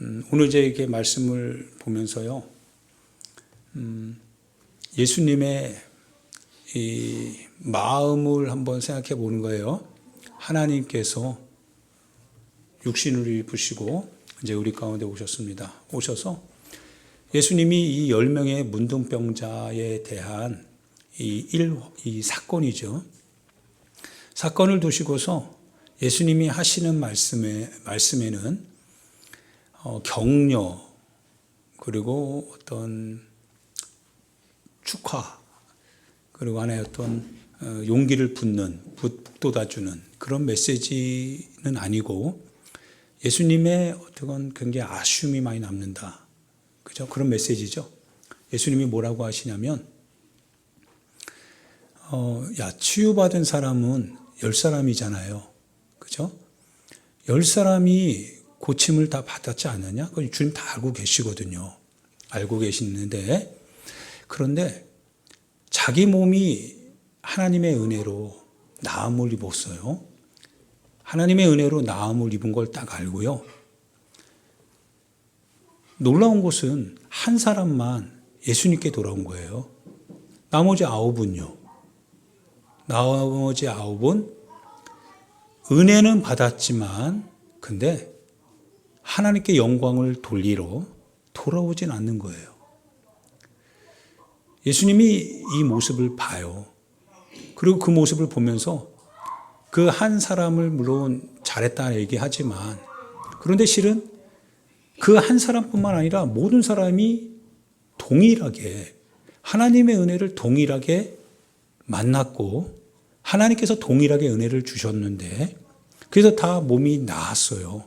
음, 오늘 저에게 말씀을 보면서요, 음, 예수님의 이 마음을 한번 생각해 보는 거예요. 하나님께서 육신을 입으시고 이제 우리 가운데 오셨습니다. 오셔서 예수님이 이 열 명의 문둥병자에 대한 이 일, 이 사건이죠. 사건을 두시고서 예수님이 하시는 말씀에, 말씀에는 어, 격려, 그리고 어떤 축하, 그리고 하나의 어떤 어, 용기를 붓는, 북돋아주는 그런 메시지는 아니고 예수님의 어떤 굉장히 아쉬움이 많이 남는다. 그죠? 그런 메시지죠. 예수님이 뭐라고 하시냐면, 어, 야, 치유받은 사람은 열 사람이잖아요. 그죠? 열 사람이 고침을 다 받았지 않느냐? 그건 주님 다 알고 계시거든요. 알고 계시는데, 그런데 자기 몸이 하나님의 은혜로 나음을 입었어요. 하나님의 은혜로 나음을 입은 걸 딱 알고요. 놀라운 것은 한 사람만 예수님께 돌아온 거예요. 나머지 아홉은요. 나머지 아홉은 은혜는 받았지만, 근데 하나님께 영광을 돌리러 돌아오진 않는 거예요. 예수님이 이 모습을 봐요. 그리고 그 모습을 보면서 그 한 사람을 물론 잘했다 얘기하지만 그런데 실은 그 한 사람뿐만 아니라 모든 사람이 동일하게 하나님의 은혜를 동일하게 만났고 하나님께서 동일하게 은혜를 주셨는데 그래서 다 몸이 나았어요.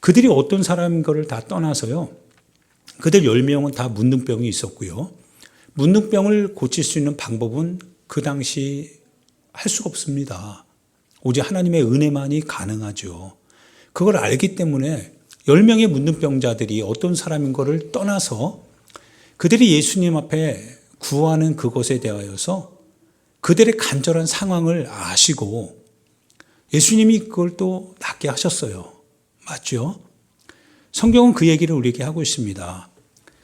그들이 어떤 사람인 것을 다 떠나서요. 그들 10명은 다 문둥병이 있었고요. 문둥병을 고칠 수 있는 방법은 그 당시 할 수가 없습니다. 오직 하나님의 은혜만이 가능하죠. 그걸 알기 때문에 10명의 문둥병자들이 어떤 사람인 것을 떠나서 그들이 예수님 앞에 구하는 그것에 대하여서 그들의 간절한 상황을 아시고 예수님이 그걸 또 낫게 하셨어요. 맞죠? 성경은 그 얘기를 우리에게 하고 있습니다.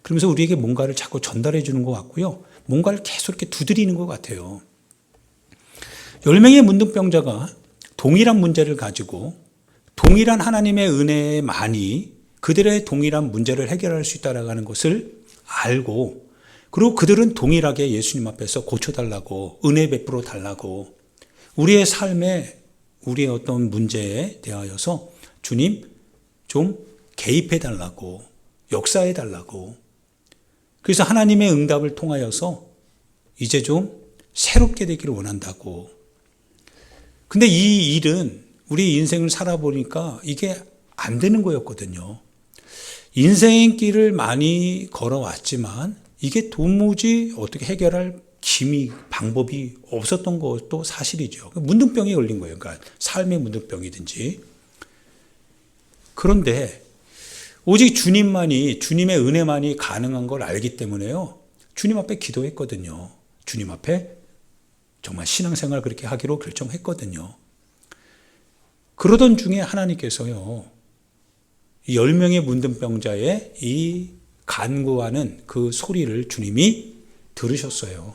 그러면서 우리에게 뭔가를 자꾸 전달해 주는 것 같고요. 뭔가를 계속 이렇게 두드리는 것 같아요. 10명의 문둥병자가 동일한 문제를 가지고 동일한 하나님의 은혜만이 그들의 동일한 문제를 해결할 수 있다라는 것을 알고 그리고 그들은 동일하게 예수님 앞에서 고쳐달라고 은혜 베풀어 달라고 우리의 삶에 우리의 어떤 문제에 대하여서 주님 좀 개입해 달라고 역사해 달라고 그래서 하나님의 응답을 통하여서 이제 좀 새롭게 되기를 원한다고 근데 이 일은 우리 인생을 살아보니까 이게 안 되는 거였거든요. 인생의 길을 많이 걸어왔지만 이게 도무지 어떻게 해결할 기미, 방법이 없었던 것도 사실이죠. 문둥병이 걸린 거예요. 그러니까 삶의 문둥병이든지. 그런데 오직 주님만이, 주님의 은혜만이 가능한 걸 알기 때문에요. 주님 앞에 기도했거든요. 주님 앞에 정말 신앙생활 그렇게 하기로 결정했거든요. 그러던 중에 하나님께서요, 열 명의 문둥병자의 이 간구하는 그 소리를 주님이 들으셨어요.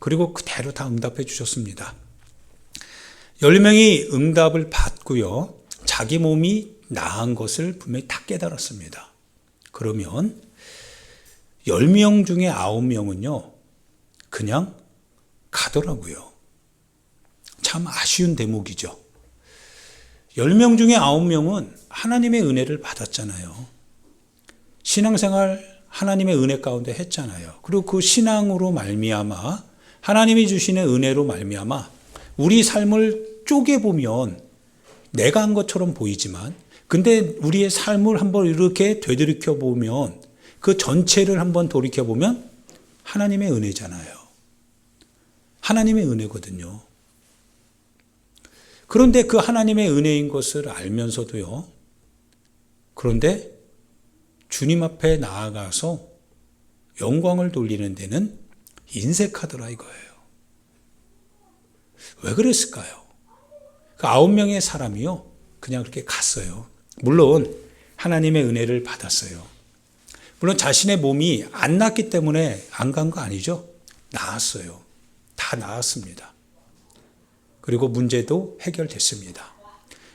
그리고 그대로 다 응답해 주셨습니다. 열 명이 응답을 받고요, 자기 몸이 나은 것을 분명히 다 깨달았습니다. 그러면 열명 중에 아홉 명은요, 그냥 가더라고요. 참 아쉬운 대목이죠. 10명 중에 9명은 하나님의 은혜를 받았잖아요. 신앙생활 하나님의 은혜 가운데 했잖아요. 그리고 그 신앙으로 말미암아 하나님이 주시는 은혜로 말미암아 우리 삶을 쪼개 보면 내가 한 것처럼 보이지만 근데 우리의 삶을 한번 이렇게 되돌이켜 보면 그 전체를 한번 돌이켜 보면 하나님의 은혜잖아요. 하나님의 은혜거든요. 그런데 그 하나님의 은혜인 것을 알면서도요. 그런데 주님 앞에 나아가서 영광을 돌리는 데는 인색하더라 이거예요. 왜 그랬을까요? 그 아홉 명의 사람이요. 그냥 그렇게 갔어요. 물론 하나님의 은혜를 받았어요. 물론 자신의 몸이 안 낫기 때문에 안 간 거 아니죠? 나았어요. 다 나았습니다. 그리고 문제도 해결됐습니다.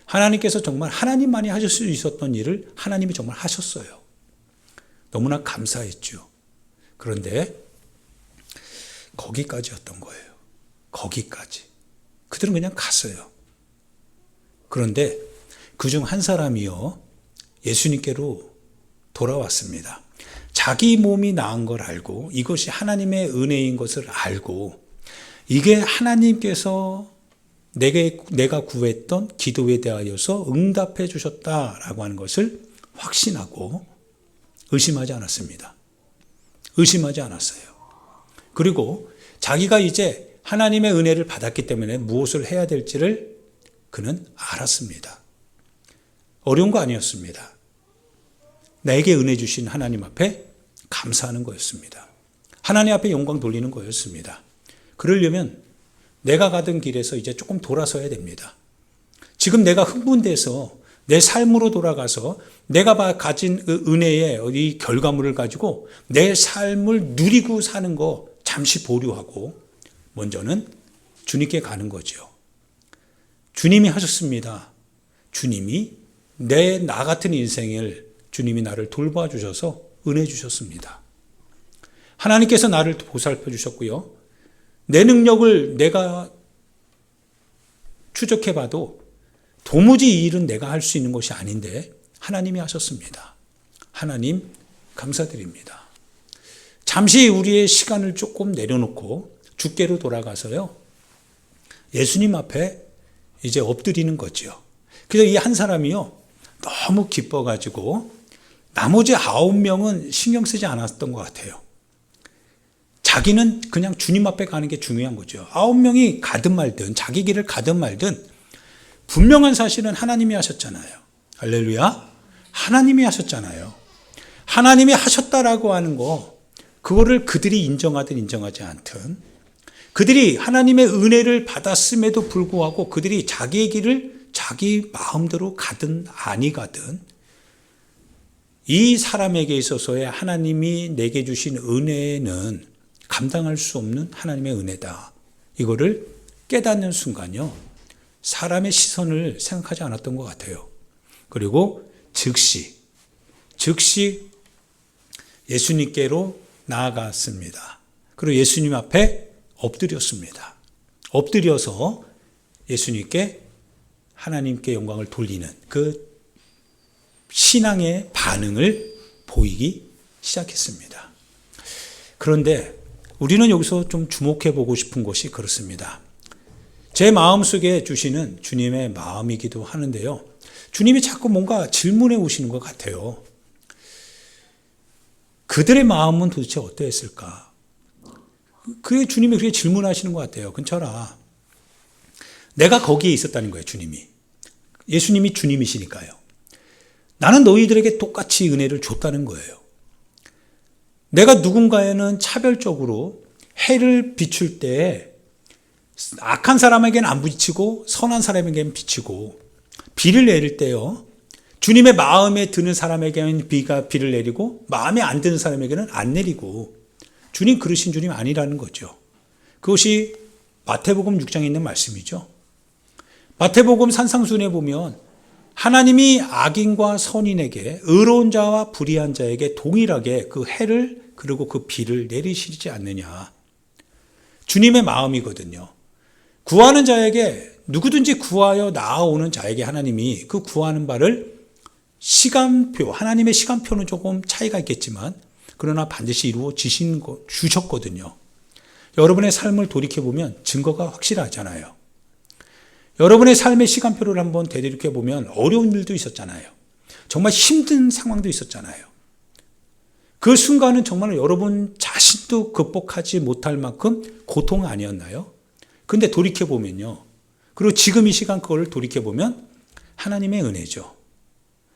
하나님께서 정말 하나님만이 하실 수 있었던 일을 하나님이 정말 하셨어요. 너무나 감사했죠. 그런데 거기까지였던 거예요. 거기까지. 그들은 그냥 갔어요. 그런데 그 중 한 사람이요. 예수님께로 돌아왔습니다. 자기 몸이 나은 걸 알고 이것이 하나님의 은혜인 것을 알고 이게 하나님께서 내게 내가 구했던 기도에 대하여서 응답해 주셨다라고 하는 것을 확신하고 의심하지 않았습니다. 의심하지 않았어요. 그리고 자기가 이제 하나님의 은혜를 받았기 때문에 무엇을 해야 될지를 그는 알았습니다. 어려운 거 아니었습니다. 나에게 은혜 주신 하나님 앞에 감사하는 거였습니다. 하나님 앞에 영광 돌리는 거였습니다. 그러려면 내가 가던 길에서 이제 조금 돌아서야 됩니다. 지금 내가 흥분돼서 내 삶으로 돌아가서 내가 가진 은혜의 이 결과물을 가지고 내 삶을 누리고 사는 거 잠시 보류하고 먼저는 주님께 가는 거죠. 주님이 하셨습니다. 주님이 내 나 같은 인생을 주님이 나를 돌봐 주셔서 은혜 주셨습니다. 하나님께서 나를 보살펴 주셨고요. 내 능력을 내가 추적해 봐도 도무지 이 일은 내가 할 수 있는 것이 아닌데 하나님이 하셨습니다. 하나님 감사드립니다. 잠시 우리의 시간을 조금 내려놓고 주께로 돌아가서요. 예수님 앞에 이제 엎드리는 거죠. 그래서 이 한 사람이요. 너무 기뻐가지고 나머지 아홉 명은 신경 쓰지 않았던 것 같아요. 자기는 그냥 주님 앞에 가는 게 중요한 거죠. 아홉 명이 가든 말든 자기 길을 가든 말든 분명한 사실은 하나님이 하셨잖아요. 할렐루야. 하나님이 하셨잖아요. 하나님이 하셨다라고 하는 거, 그거를 그들이 인정하든 인정하지 않든, 그들이 하나님의 은혜를 받았음에도 불구하고 그들이 자기의 길을 자기 마음대로 가든 아니 가든, 이 사람에게 있어서의 하나님이 내게 주신 은혜는 감당할 수 없는 하나님의 은혜다. 이거를 깨닫는 순간요. 사람의 시선을 생각하지 않았던 것 같아요. 그리고 즉시, 즉시 예수님께로 나아갔습니다. 그리고 예수님 앞에 엎드렸습니다. 엎드려서 예수님께 하나님께 영광을 돌리는 그 신앙의 반응을 보이기 시작했습니다. 그런데 우리는 여기서 좀 주목해 보고 싶은 것이 그렇습니다. 제 마음 속에 주시는 주님의 마음이기도 하는데요. 주님이 자꾸 뭔가 질문해 오시는 것 같아요. 그들의 마음은 도대체 어떠했을까? 그 주님이 그렇게 질문하시는 것 같아요. 근처라. 내가 거기에 있었다는 거예요, 주님이. 예수님이 주님이시니까요. 나는 너희들에게 똑같이 은혜를 줬다는 거예요. 내가 누군가에는 차별적으로 해를 비출 때 악한 사람에게는 안 비치고 선한 사람에게는 비치고 비를 내릴 때요. 주님의 마음에 드는 사람에게는 비가 비를 내리고 마음에 안 드는 사람에게는 안 내리고 주님 그러신 주님 아니라는 거죠. 그것이 마태복음 6장에 있는 말씀이죠. 마태복음 산상순에 보면 하나님이 악인과 선인에게 의로운 자와 불의한 자에게 동일하게 그 해를 그리고 그 비를 내리시지 않느냐. 주님의 마음이거든요. 구하는 자에게 누구든지 구하여 나아오는 자에게 하나님이 그 구하는 바를 시간표, 하나님의 시간표는 조금 차이가 있겠지만 그러나 반드시 이루어지신 거 주셨거든요. 여러분의 삶을 돌이켜보면 증거가 확실하잖아요. 여러분의 삶의 시간표를 한번 되돌이켜 보면 어려운 일도 있었잖아요. 정말 힘든 상황도 있었잖아요. 그 순간은 정말 여러분 자신도 극복하지 못할 만큼 고통 아니었나요? 근데 돌이켜 보면요. 그리고 지금 이 시간 그걸 돌이켜 보면 하나님의 은혜죠.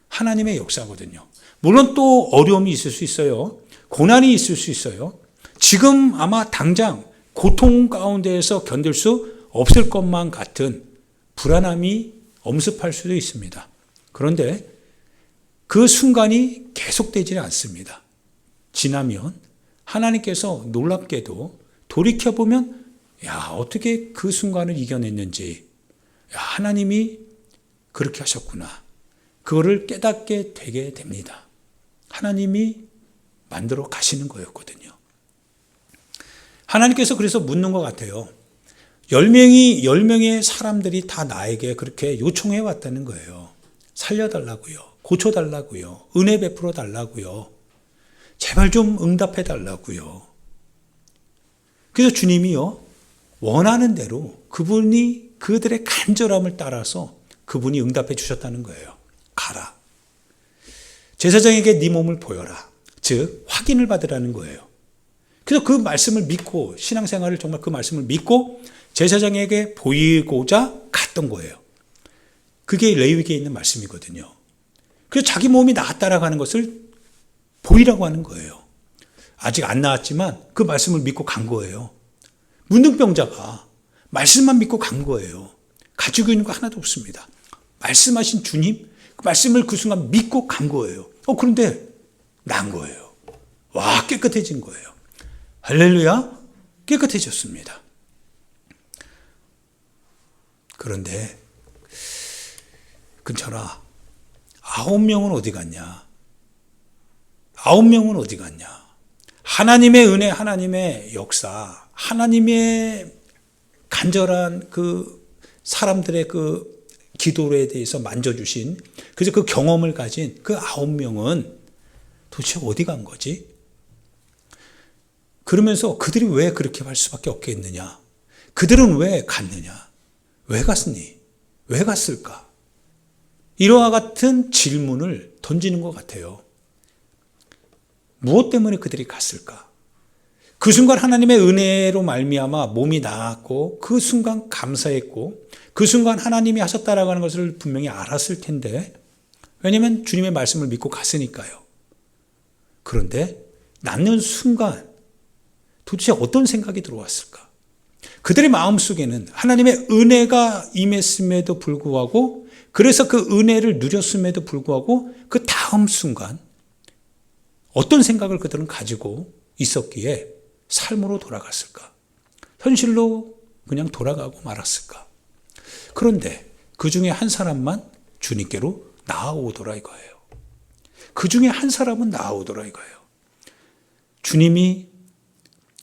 하나님의 역사거든요. 물론 또 어려움이 있을 수 있어요. 고난이 있을 수 있어요. 지금 아마 당장 고통 가운데에서 견딜 수 없을 것만 같은 불안함이 엄습할 수도 있습니다. 그런데 그 순간이 계속되지 않습니다. 지나면 하나님께서 놀랍게도 돌이켜보면 야, 어떻게 그 순간을 이겨냈는지 야, 하나님이 그렇게 하셨구나. 그거를 깨닫게 되게 됩니다. 하나님이 만들어 가시는 거였거든요. 하나님께서 그래서 묻는 것 같아요. 열 명이, 열 명의 사람들이 다 나에게 그렇게 요청해 왔다는 거예요. 살려달라고요. 고쳐달라고요. 은혜 베풀어 달라고요. 제발 좀 응답해 달라고요. 그래서 주님이요. 원하는 대로 그분이 그들의 간절함을 따라서 그분이 응답해 주셨다는 거예요. 가라. 제사장에게 네 몸을 보여라. 즉 확인을 받으라는 거예요. 그래서 그 말씀을 믿고 신앙생활을 정말 그 말씀을 믿고 제사장에게 보이고자 갔던 거예요. 그게 레위기에 있는 말씀이거든요. 그래서 자기 몸이 나았다라고 하는 것을 보이라고 하는 거예요. 아직 안 나았지만 그 말씀을 믿고 간 거예요. 문둥병자가 말씀만 믿고 간 거예요. 가지고 있는 거 하나도 없습니다. 말씀하신 주님, 그 말씀을 그 순간 믿고 간 거예요. 어, 그런데 난 거예요. 와, 깨끗해진 거예요. 할렐루야, 깨끗해졌습니다. 그런데, 근처라, 아홉 명은 어디 갔냐? 아홉 명은 어디 갔냐? 하나님의 은혜, 하나님의 역사, 하나님의 간절한 그 사람들의 그 기도에 대해서 만져주신, 그래서 그 경험을 가진 그 아홉 명은 도대체 어디 간 거지? 그러면서 그들이 왜 그렇게 할 수밖에 없겠느냐? 그들은 왜 갔느냐? 왜 갔으니? 왜 갔을까? 이러와 같은 질문을 던지는 것 같아요. 무엇 때문에 그들이 갔을까? 그 순간 하나님의 은혜로 말미암아 몸이 나았고 그 순간 감사했고 그 순간 하나님이 하셨다라고 하는 것을 분명히 알았을 텐데 왜냐하면 주님의 말씀을 믿고 갔으니까요. 그런데 낳는 순간 도대체 어떤 생각이 들어왔을까? 그들의 마음속에는 하나님의 은혜가 임했음에도 불구하고 그래서 그 은혜를 누렸음에도 불구하고 그 다음 순간 어떤 생각을 그들은 가지고 있었기에 삶으로 돌아갔을까? 현실로 그냥 돌아가고 말았을까? 그런데 그 중에 한 사람만 주님께로 나아오더라 이거예요. 그 중에 한 사람은 나아오더라 이거예요. 주님이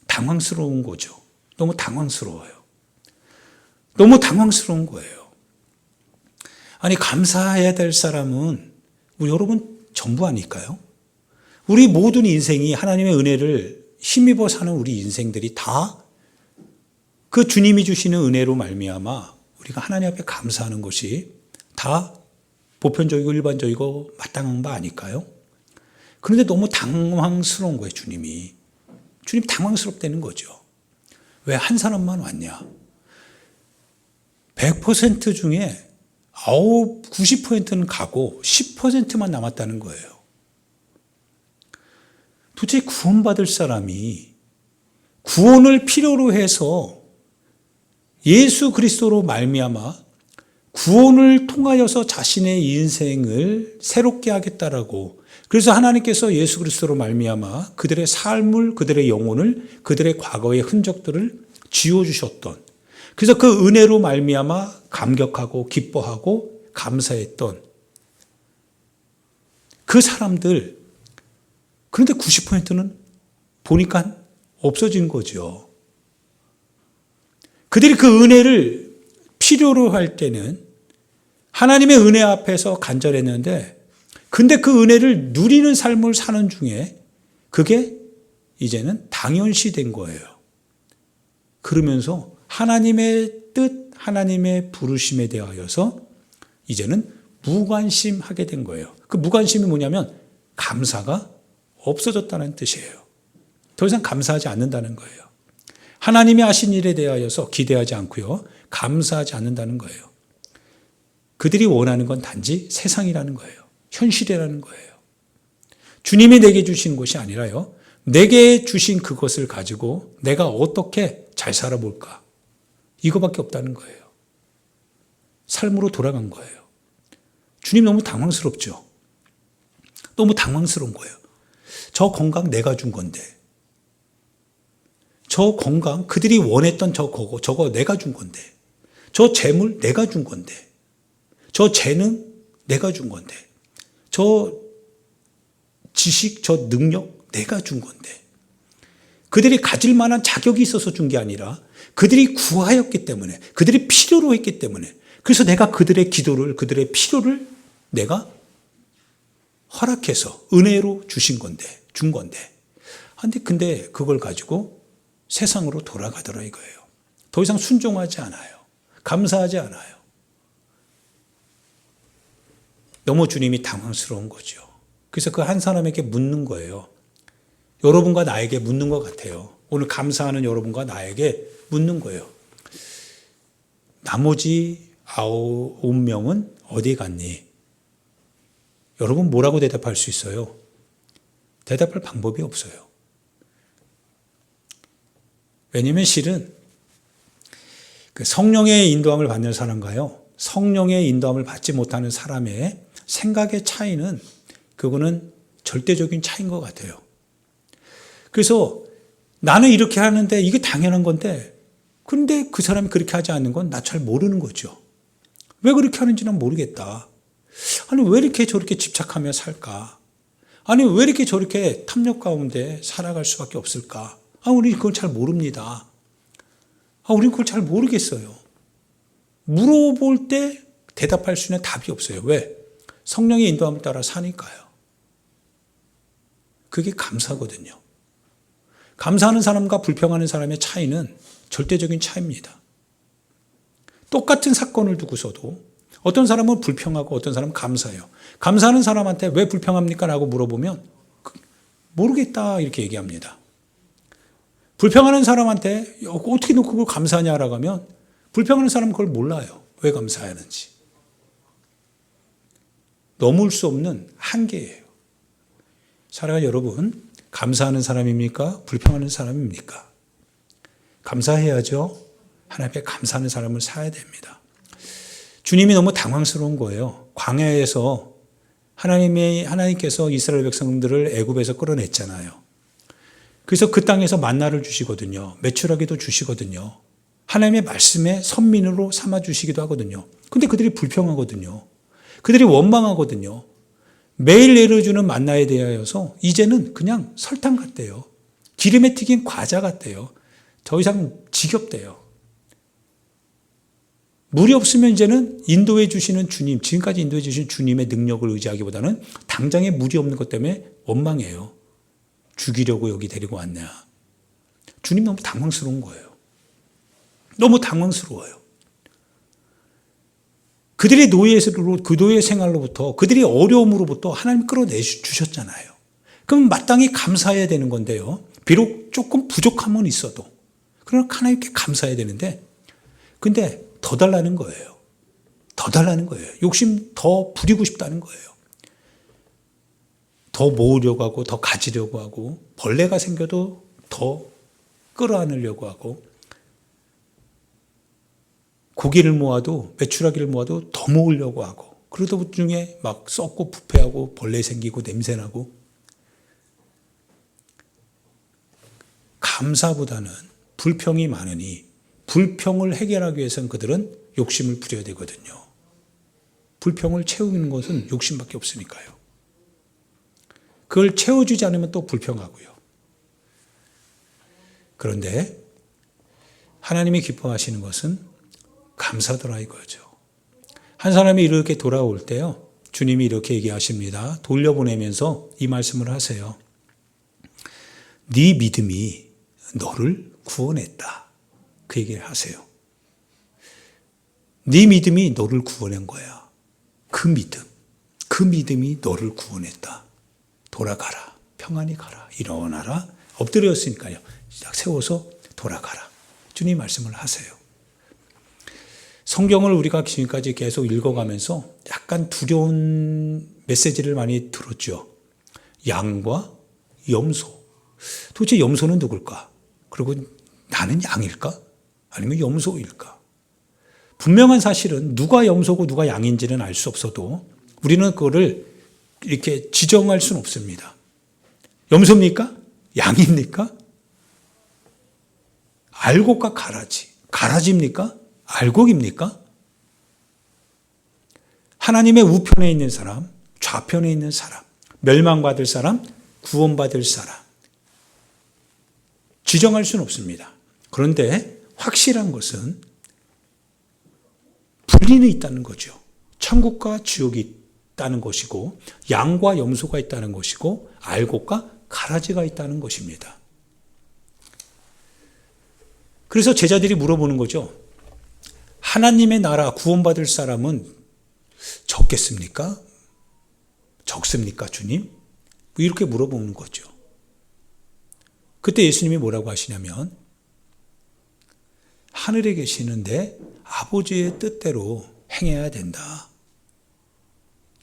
당황스러운 거죠. 너무 당황스러워요. 너무 당황스러운 거예요. 아니, 감사해야 될 사람은 우리 여러분 전부 아닐까요? 우리 모든 인생이 하나님의 은혜를 힘입어 사는 우리 인생들이 다 그 주님이 주시는 은혜로 말미암아 우리가 하나님 앞에 감사하는 것이 다 보편적이고 일반적이고 마땅한 바 아닐까요? 그런데 너무 당황스러운 거예요, 주님이. 주님 당황스럽다는 거죠. 왜 한 사람만 왔냐? 100% 중에 9, 90%는 가고 10%만 남았다는 거예요. 도대체 구원받을 사람이 구원을 필요로 해서 예수 그리스도로 말미암아 구원을 통하여서 자신의 인생을 새롭게 하겠다라고 그래서 하나님께서 예수 그리스도로 말미암아 그들의 삶을 그들의 영혼을 그들의 과거의 흔적들을 지워 주셨던 그래서 그 은혜로 말미암아 감격하고 기뻐하고 감사했던 그 사람들 그런데 90%는 보니까 없어진 거죠. 그들이 그 은혜를 필요로 할 때는 하나님의 은혜 앞에서 간절했는데 근데 그 은혜를 누리는 삶을 사는 중에 그게 이제는 당연시 된 거예요. 그러면서 하나님의 뜻, 하나님의 부르심에 대하여서 이제는 무관심하게 된 거예요. 그 무관심이 뭐냐면 감사가 없어졌다는 뜻이에요. 더 이상 감사하지 않는다는 거예요. 하나님이 하신 일에 대하여서 기대하지 않고요. 감사하지 않는다는 거예요. 그들이 원하는 건 단지 세상이라는 거예요. 현실이라는 거예요. 주님이 내게 주신 것이 아니라요. 내게 주신 그것을 가지고 내가 어떻게 잘 살아볼까? 이거밖에 없다는 거예요. 삶으로 돌아간 거예요. 주님 너무 당황스럽죠? 너무 당황스러운 거예요. 저 건강 내가 준 건데. 저 건강 그들이 원했던 저 거고 저거 내가 준 건데. 저 재물 내가 준 건데. 저 재능 내가 준 건데. 저 지식, 저 능력 내가 준 건데. 그들이 가질 만한 자격이 있어서 준 게 아니라 그들이 구하였기 때문에 그들이 필요로 했기 때문에 그래서 내가 그들의 기도를 그들의 필요를 내가 허락해서 은혜로 주신 건데 준 건데 근데 근데 그걸 가지고 세상으로 돌아가더라 이거예요. 더 이상 순종하지 않아요. 감사하지 않아요. 너무 주님이 당황스러운 거죠. 그래서 그 한 사람에게 묻는 거예요. 여러분과 나에게 묻는 것 같아요. 오늘 감사하는 여러분과 나에게 묻는 거예요. 나머지 아홉 명은 어디 갔니? 여러분 뭐라고 대답할 수 있어요? 대답할 방법이 없어요. 왜냐면 실은 그 성령의 인도함을 받는 사람과요, 성령의 인도함을 받지 못하는 사람의 생각의 차이는 그거는 절대적인 차이인 것 같아요. 그래서 나는 이렇게 하는데 이게 당연한 건데, 근데 그 사람이 그렇게 하지 않는 건 나 잘 모르는 거죠. 왜 그렇게 하는지는 모르겠다. 아니, 왜 이렇게 저렇게 집착하며 살까? 아니, 왜 이렇게 저렇게 탐욕 가운데 살아갈 수밖에 없을까? 아, 우리 그걸 잘 모릅니다. 아, 우린 그걸 잘 모르겠어요. 물어볼 때 대답할 수 있는 답이 없어요. 왜? 성령의 인도함을 따라 사니까요. 그게 감사거든요. 감사하는 사람과 불평하는 사람의 차이는 절대적인 차이입니다. 똑같은 사건을 두고서도 어떤 사람은 불평하고 어떤 사람은 감사해요. 감사하는 사람한테 왜 불평합니까? 라고 물어보면 모르겠다 이렇게 얘기합니다. 불평하는 사람한테 어떻게 너 그걸 감사하냐라고 하면 불평하는 사람은 그걸 몰라요. 왜 감사하는지. 넘을 수 없는 한계예요. 사랑하는 여러분, 감사하는 사람입니까? 불평하는 사람입니까? 감사해야죠. 하나님께 감사하는 사람을 사야 됩니다. 주님이 너무 당황스러운 거예요. 광야에서 하나님의 하나님께서 이스라엘 백성들을 애굽에서 끌어냈잖아요. 그래서 그 땅에서 만나를 주시거든요. 매출하기도 주시거든요. 하나님의 말씀에 선민으로 삼아 주시기도 하거든요. 근데 그들이 불평하거든요. 그들이 원망하거든요. 매일 내려주는 만나에 대하여서 이제는 그냥 설탕 같대요. 기름에 튀긴 과자 같대요. 더 이상 지겹대요. 물이 없으면 이제는 인도해 주시는 주님, 지금까지 인도해 주신 주님의 능력을 의지하기보다는 당장에 물이 없는 것 때문에 원망해요. 죽이려고 여기 데리고 왔냐. 주님 너무 당황스러운 거예요. 너무 당황스러워요. 그들의 노예로, 그 노예 생활로부터, 그들의 어려움으로부터 하나님 끌어내 주셨잖아요. 그럼 마땅히 감사해야 되는 건데요. 비록 조금 부족함은 있어도. 그러나 하나님께 감사해야 되는데, 근데 더 달라는 거예요. 더 달라는 거예요. 욕심 더 부리고 싶다는 거예요. 더 모으려고 하고, 더 가지려고 하고, 벌레가 생겨도 더 끌어안으려고 하고, 고기를 모아도, 메추라기를 모아도 더 모으려고 하고, 그러다 중에 막 썩고 부패하고, 벌레 생기고, 냄새나고, 감사보다는 불평이 많으니, 불평을 해결하기 위해서는 그들은 욕심을 부려야 되거든요. 불평을 채우는 것은 욕심밖에 없으니까요. 그걸 채워주지 않으면 또 불평하고요. 그런데 하나님이 기뻐하시는 것은 감사더라 이거죠. 한 사람이 이렇게 돌아올 때요. 주님이 이렇게 얘기하십니다. 돌려보내면서 이 말씀을 하세요. 네 믿음이 너를 구원했다. 그 얘기를 하세요. 네 믿음이 너를 구원한 거야. 그 믿음. 그 믿음이 너를 구원했다. 돌아가라. 평안히 가라. 일어나라. 엎드렸으니까요. 딱 세워서 돌아가라. 주님 말씀을 하세요. 성경을 우리가 지금까지 계속 읽어가면서 약간 두려운 메시지를 많이 들었죠. 양과 염소. 도대체 염소는 누굴까? 그리고 나는 양일까? 아니면 염소일까? 분명한 사실은 누가 염소고 누가 양인지는 알 수 없어도 우리는 그거를 이렇게 지정할 수는 없습니다. 염소입니까? 양입니까? 알곡과 가라지. 가라지입니까? 알곡입니까? 하나님의 우편에 있는 사람, 좌편에 있는 사람, 멸망받을 사람, 구원받을 사람. 지정할 수는 없습니다. 그런데 확실한 것은 분리는 있다는 거죠. 천국과 지옥이 있다는 것이고, 양과 염소가 있다는 것이고, 알곡과 가라지가 있다는 것입니다. 그래서 제자들이 물어보는 거죠. 하나님의 나라 구원받을 사람은 적겠습니까? 적습니까, 주님? 뭐 이렇게 물어보는 거죠. 그때 예수님이 뭐라고 하시냐면, 하늘에 계시는데 아버지의 뜻대로 행해야 된다.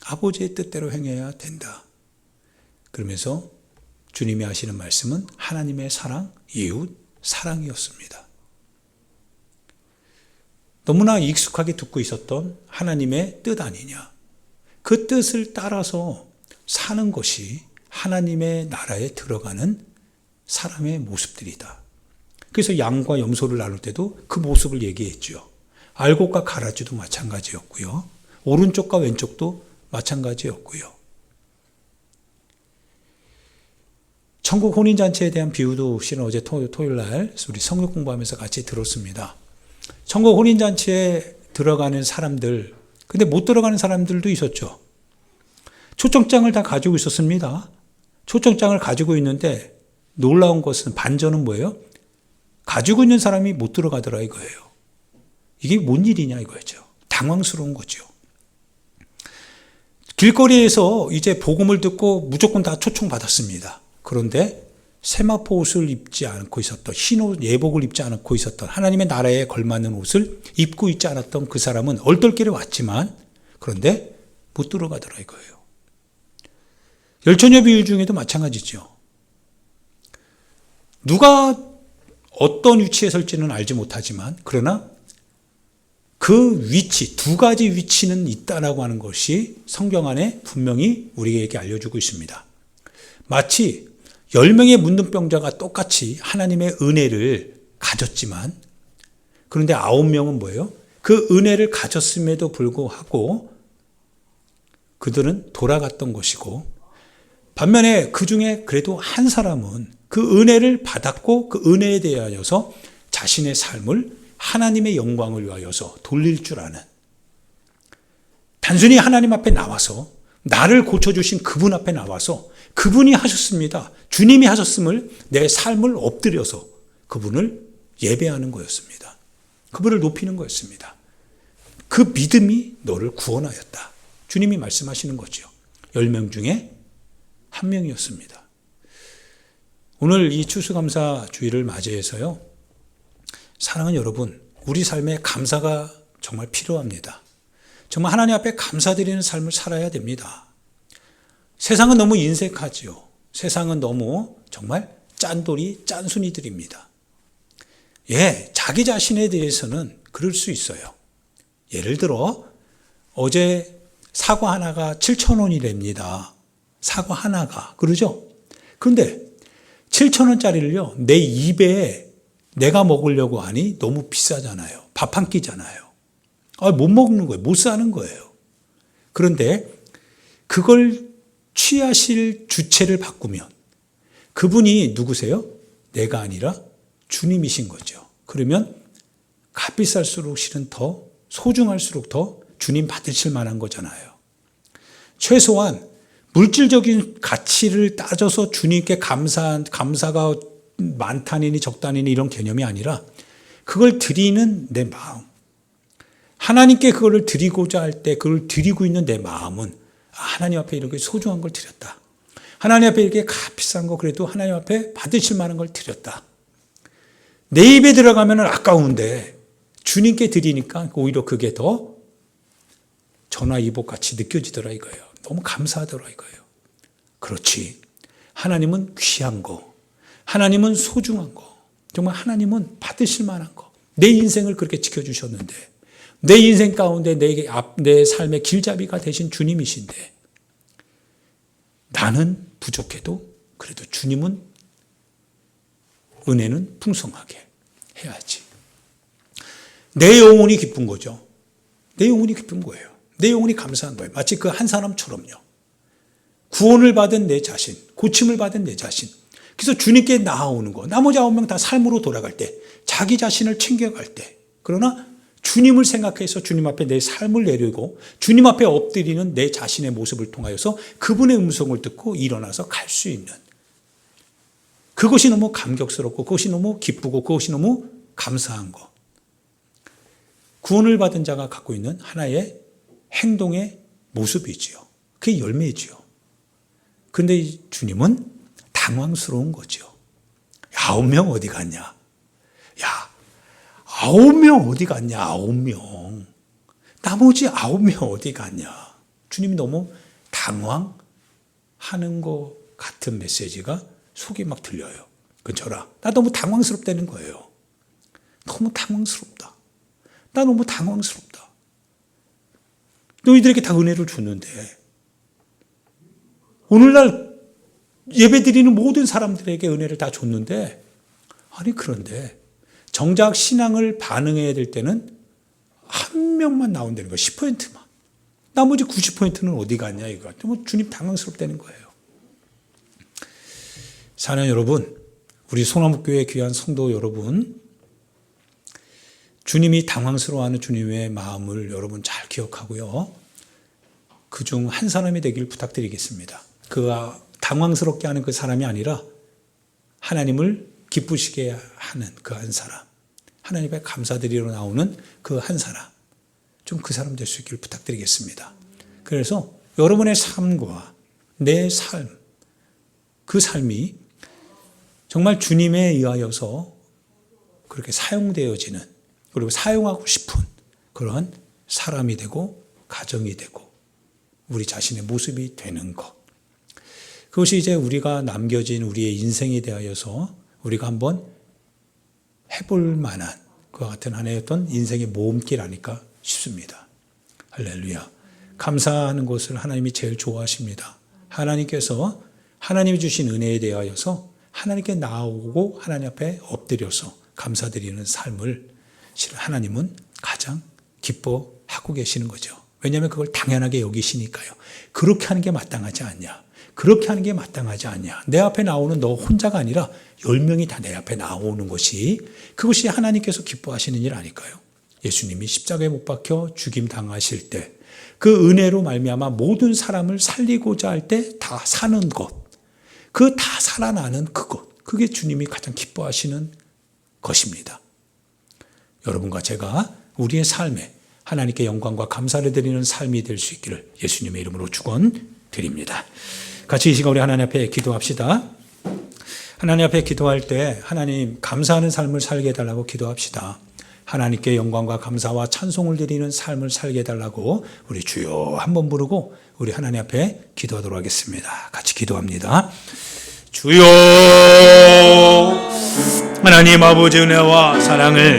아버지의 뜻대로 행해야 된다. 그러면서 주님이 하시는 말씀은 하나님의 사랑, 이웃, 사랑이었습니다. 너무나 익숙하게 듣고 있었던 하나님의 뜻 아니냐. 그 뜻을 따라서 사는 것이 하나님의 나라에 들어가는 사람의 모습들이다. 그래서 양과 염소를 나눌 때도 그 모습을 얘기했죠. 알곡과 가라지도 마찬가지였고요. 오른쪽과 왼쪽도 마찬가지였고요. 천국 혼인잔치에 대한 비유도 실은 어제 토, 토요일 날 우리 성경 공부하면서 같이 들었습니다. 천국 혼인잔치에 들어가는 사람들, 근데 못 들어가는 사람들도 있었죠. 초청장을 다 가지고 있었습니다. 초청장을 가지고 있는데 놀라운 것은 반전은 뭐예요? 가지고 있는 사람이 못 들어가더라 이거예요. 이게 뭔 일이냐 이거죠. 당황스러운 거죠. 길거리에서 이제 복음을 듣고 무조건 다 초청받았습니다. 그런데 세마포 옷을 입지 않고 있었던 흰옷 예복을 입지 않고 있었던 하나님의 나라에 걸맞는 옷을 입고 있지 않았던 그 사람은 얼떨결에 왔지만 그런데 못 들어가더라 이거예요. 열처녀 비유 중에도 마찬가지죠. 누가 어떤 위치에 설지는 알지 못하지만 그러나 그 위치 두 가지 위치는 있다라고 하는 것이 성경 안에 분명히 우리에게 알려주고 있습니다. 마치 10명의 문둥병자가 똑같이 하나님의 은혜를 가졌지만 그런데 9명은 뭐예요? 그 은혜를 가졌음에도 불구하고 그들은 돌아갔던 것이고 반면에 그 중에 그래도 한 사람은 그 은혜를 받았고 그 은혜에 대하여서 자신의 삶을 하나님의 영광을 위하여서 돌릴 줄 아는 단순히 하나님 앞에 나와서 나를 고쳐주신 그분 앞에 나와서 그분이 하셨습니다. 주님이 하셨음을 내 삶을 엎드려서 그분을 예배하는 거였습니다. 그분을 높이는 거였습니다. 그 믿음이 너를 구원하였다. 주님이 말씀하시는 거죠. 10명 중에 한 명이었습니다. 오늘 이 추수감사 주일을 맞이해서요. 사랑하는 여러분, 우리 삶에 감사가 정말 필요합니다. 정말 하나님 앞에 감사드리는 삶을 살아야 됩니다. 세상은 너무 인색하지요. 세상은 너무 정말 짠돌이, 짠순이들입니다. 예, 자기 자신에 대해서는 그럴 수 있어요. 예를 들어, 어제 사과 하나가 7,000원이랍니다. 사과 하나가. 그러죠? 그런데 7,000원짜리를요, 내 입에 내가 먹으려고 하니 너무 비싸잖아요. 밥 한 끼잖아요. 아, 못 먹는 거예요. 못 사는 거예요. 그런데 그걸 취하실 주체를 바꾸면 그분이 누구세요? 내가 아니라 주님이신 거죠. 그러면 값비쌀수록 실은 더 소중할수록 더 주님 받으실 만한 거잖아요. 최소한 물질적인 가치를 따져서 주님께 감사, 감사가 많다니니 적다니니 이런 개념이 아니라 그걸 드리는 내 마음. 하나님께 그거를 드리고자 할 때 그걸 드리고 있는 내 마음은 하나님 앞에 이렇게 소중한 걸 드렸다. 하나님 앞에 이렇게 값비싼 거 그래도 하나님 앞에 받으실 만한 걸 드렸다. 내 입에 들어가면 아까운데 주님께 드리니까 오히려 그게 더 전화이복 같이 느껴지더라 이거예요. 너무 감사하더라 이거예요. 그렇지. 하나님은 귀한 거. 하나님은 소중한 거. 정말 하나님은 받으실 만한 거. 내 인생을 그렇게 지켜주셨는데, 내 인생 가운데 내, 앞, 내 삶의 길잡이가 되신 주님이신데, 나는 부족해도 그래도 주님은 은혜는 풍성하게 해야지. 내 영혼이 기쁜 거죠. 내 영혼이 기쁜 거예요. 내 영혼이 감사한 거예요. 마치 그 한 사람처럼요. 구원을 받은 내 자신, 고침을 받은 내 자신. 그래서 주님께 나아오는 거. 나머지 아홉 명 다 삶으로 돌아갈 때, 자기 자신을 챙겨갈 때. 그러나 주님을 생각해서 주님 앞에 내 삶을 내리고 주님 앞에 엎드리는 내 자신의 모습을 통하여서 그분의 음성을 듣고 일어나서 갈 수 있는 그것이 너무 감격스럽고 그것이 너무 기쁘고 그것이 너무 감사한 것. 구원을 받은 자가 갖고 있는 하나의 행동의 모습이지요. 그게 열매지요. 그런데 이 주님은 당황스러운 거죠. 아홉 명 어디 갔냐? 야, 아홉 명 어디 갔냐? 아홉 명. 나머지 아홉 명 어디 갔냐? 주님이 너무 당황하는 것 같은 메시지가 속이 막 들려요. 그쳐라. 나 너무 당황스럽다는 거예요. 너무 당황스럽다. 나 너무 당황스럽다. 너희들에게 다 은혜를 줬는데, 오늘날 예배 드리는 모든 사람들에게 은혜를 다 줬는데, 아니, 그런데, 정작 신앙을 반응해야 될 때는 한 명만 나온다는 거예요. 10%만. 나머지 90%는 어디 갔냐, 이거. 뭐 주님 당황스럽다는 거예요. 사는 여러분, 우리 소나무교회 귀한 성도 여러분, 주님이 당황스러워하는 주님의 마음을 여러분 잘 기억하고요. 그 중 한 사람이 되길 부탁드리겠습니다. 그 당황스럽게 하는 그 사람이 아니라 하나님을 기쁘시게 하는 그 한 사람. 하나님의 감사드리러 나오는 그 한 사람. 좀 그 사람 될 수 있기를 부탁드리겠습니다. 그래서 여러분의 삶과 내 삶, 그 삶이 정말 주님에 의하여서 그렇게 사용되어지는 그리고 사용하고 싶은 그러한 사람이 되고 가정이 되고 우리 자신의 모습이 되는 것. 그것이 이제 우리가 남겨진 우리의 인생에 대하여서 우리가 한번 해볼 만한 그와 같은 하나의 어떤 인생의 모험길 아닐까 싶습니다. 할렐루야. 감사하는 것을 하나님이 제일 좋아하십니다. 하나님께서 하나님이 주신 은혜에 대하여서 하나님께 나오고 하나님 앞에 엎드려서 감사드리는 삶을 하나님은 가장 기뻐하고 계시는 거죠. 왜냐하면 그걸 당연하게 여기시니까요. 그렇게 하는 게 마땅하지 않냐. 그렇게 하는 게 마땅하지 않냐. 내 앞에 나오는 너 혼자가 아니라 열 명이 다 내 앞에 나오는 것이 그것이 하나님께서 기뻐하시는 일 아닐까요? 예수님이 십자가에 못 박혀 죽임 당하실 때 그 은혜로 말미암아 모든 사람을 살리고자 할 때 다 사는 것, 그 다 살아나는 그것, 그게 주님이 가장 기뻐하시는 것입니다. 여러분과 제가 우리의 삶에 하나님께 영광과 감사를 드리는 삶이 될 수 있기를 예수님의 이름으로 축원드립니다. 같이 이 시간 우리 하나님 앞에 기도합시다. 하나님 앞에 기도할 때 하나님 감사하는 삶을 살게 해달라고 기도합시다. 하나님께 영광과 감사와 찬송을 드리는 삶을 살게 해달라고 우리 주여 한번 부르고 우리 하나님 앞에 기도하도록 하겠습니다. 같이 기도합니다. 주여 하나님 아버지 은혜와 사랑을